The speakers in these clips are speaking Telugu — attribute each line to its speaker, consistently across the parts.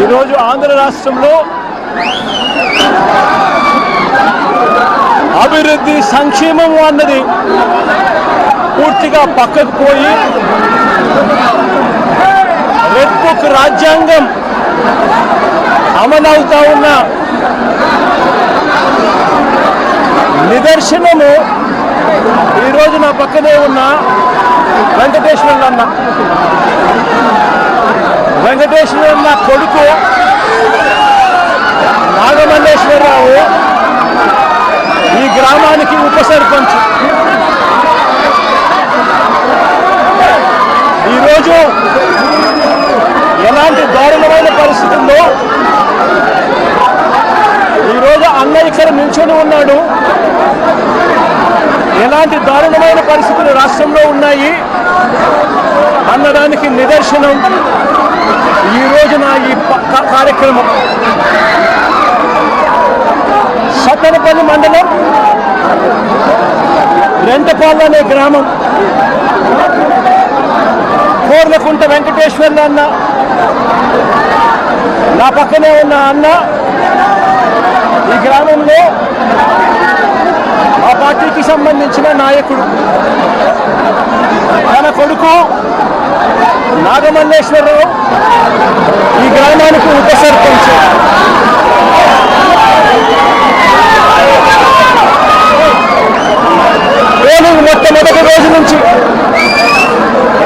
Speaker 1: ఈరోజు ఆంధ్ర రాష్ట్రంలో అభివృద్ధి సంక్షేమము అన్నది పూర్తిగా పక్కకు పోయి రెడ్ బుక్ రాజ్యాంగం అమలవుతా ఉన్న నిదర్శనము ఈరోజు నా పక్కనే ఉన్న వెంకటేశ్వరులన్న వెంకటేశ్వరులన్న కొడుకు నాగమల్లేశ్వరరావు ఈ గ్రామానికి ఉప సర్పంచ్ ఈరోజు ఎలాంటి దారుణమైన పరిస్థితుల్లో ఈరోజు అన్న ఇక్కడ నిల్చొని ఉన్నాడు. ఎలాంటి దారుణమైన పరిస్థితి రాష్ట్రంలో ఉన్నాయి. అన్నదానికి నిదర్శనం. ఈ రోజున ఈ కార్యక్రమం. సత్తనపల్లి మండలం రెంటపాల్ అనే గ్రామం. కోర్లకుంట వెంకటేశ్వర్లు అన్న. నా పక్కనే ఉన్న అన్న. ఈ గ్రామంలో ఆ పార్టీకి సంబంధించిన నాయకుడు. తన కొడుకు నాగమల్లేశ్వరరావు ఈ గ్రామానికి ఉప సర్పంచ్ పోలింగ్ మొట్టమొదటి రోజు నుంచి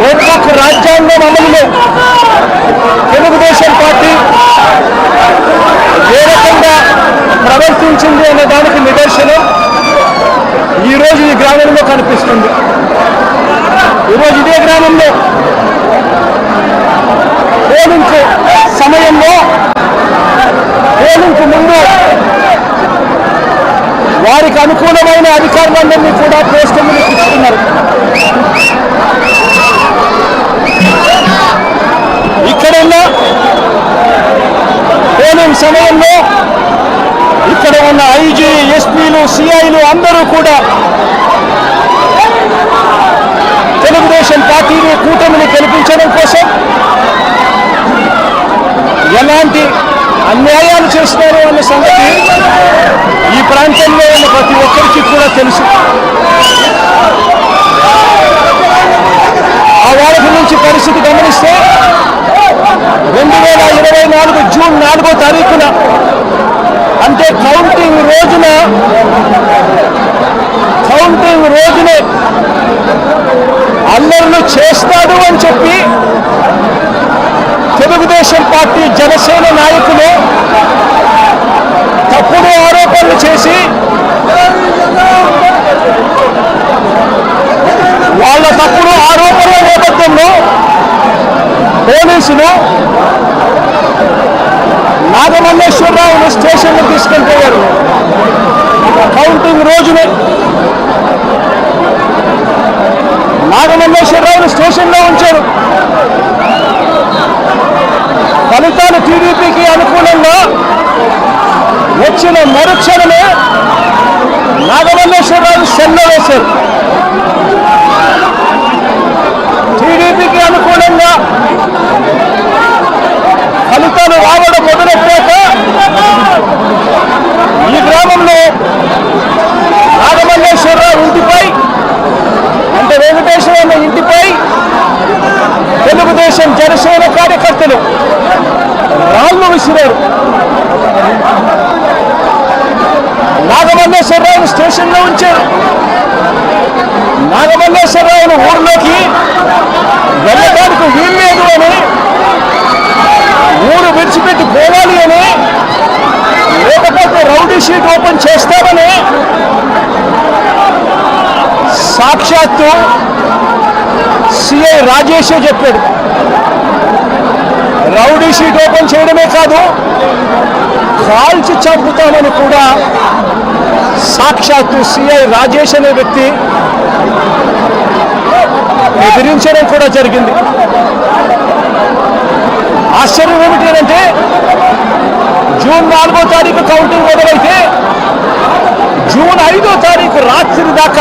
Speaker 1: రెడ్ బుక్ రాజ్యాంగం అమలులో తెలుగుదేశం పార్టీ ఏ రకంగా ప్రవర్తించింది అనే దానికి నిదర్శనం ఈరోజు ఈ గ్రామంలో కనిపిస్తుంది ఈరోజు ఇదే గ్రామంలో పోలింగ్ సమయంలో పోలింగ్ ముందు వారికి అనుకూలమైన అధికారులందరినీ కూడా పోస్టులు ఇస్తున్నారు ఇక్కడున్న పోలింగ్ సమయంలో ఇక్కడ ఉన్న ఐజీ ఎస్పీలు సిఐలు అందరూ కూడా తెలుగుదేశం పార్టీని కూటమిని గెలిపించడం కోసం ఎలాంటి అన్యాయాలు చేస్తున్నారు అన్న సంగతి ఈ ప్రాంతంలో ఉన్న ప్రతి ఒక్కరికి కూడా తెలుసు. ఆ వాళ్ళకి నుంచి పరిస్థితి గమనిస్తే రెండు వేల ఇరవై నాలుగు జూన్ నాలుగో తారీఖున అంటే కౌంటింగ్ రోజున కౌంటింగ్ రోజునే అల్లర్లు చేస్తాడు అని చెప్పి తెలుగుదేశం పార్టీ జనసేన నాయకులు ఆరోపణలు చేసి వాళ్ళ తప్పుడు ఆరోపణల నేపథ్యంలో పోలీసులు నాగమల్లేశ్వరరావును స్టేషన్కి తీసుకెళ్ళిపోయారు. కౌంటింగ్ రోజునే నాగమల్లేశ్వరరావు వచ్చిన మరుక్షణమే. నాగ చెప్తూ సిఐ రాజేషే చెప్పాడు. రౌడీ షీట్ ఓపెన్ చేయడమే కాదు కాల్చి చంపుతామని కూడా సాక్షాత్తు సిఐ రాజేష్ అనే వ్యక్తి బెదిరించడం కూడా జరిగింది. ఆశ్చర్యం ఏమిటి అంటే జూన్ నాలుగో తారీఖు కౌంటింగ్ మొదలైతే జూన్ ఐదో తారీఖు రాత్రి దాకా